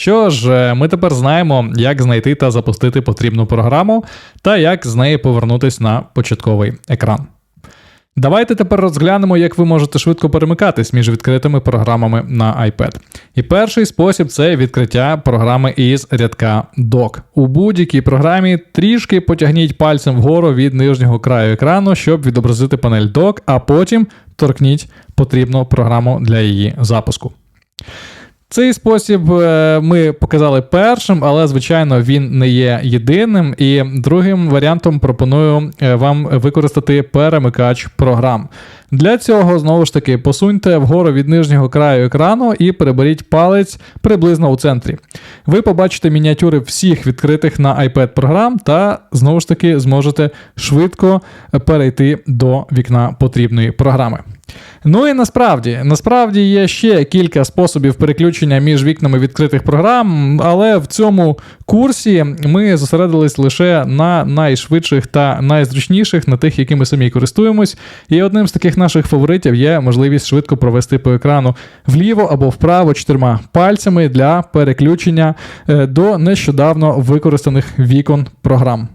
Що ж, е, ми тепер знаємо, як знайти та запустити потрібну програму, та як з неї повернутися на початковий екран. Давайте тепер розглянемо, як ви можете швидко перемикатись між відкритими програмами на iPad. І перший спосіб це відкриття програми із рядка Dock. У будь-якій програмі трішки потягніть пальцем вгору від нижнього краю екрану, щоб відобразити панель Dock, а потім торкніть потрібну програму для її запуску. Цей спосіб е, ми показали першим, але звичайно він не є єдиним. І другим варіантом пропоную е, вам використати перемикач програм. Для цього знову ж таки посуньте вгору від нижнього краю екрану і переберіть палець приблизно у центрі. Ви побачите мініатюри всіх відкритих на iPad програм та знову ж таки зможете швидко перейти до вікна потрібної програми. Ну і насправді, насправді є ще кілька способів переключення між вікнами відкритих програм, але в цьому курсі ми зосередились лише на найшвидших та найзручніших, на тих, якими самі користуємось. І одним з таких наших фаворитів є можливість швидко провести по екрану вліво або вправо чотирма пальцями для переключення е, до нещодавно використаних вікон програм.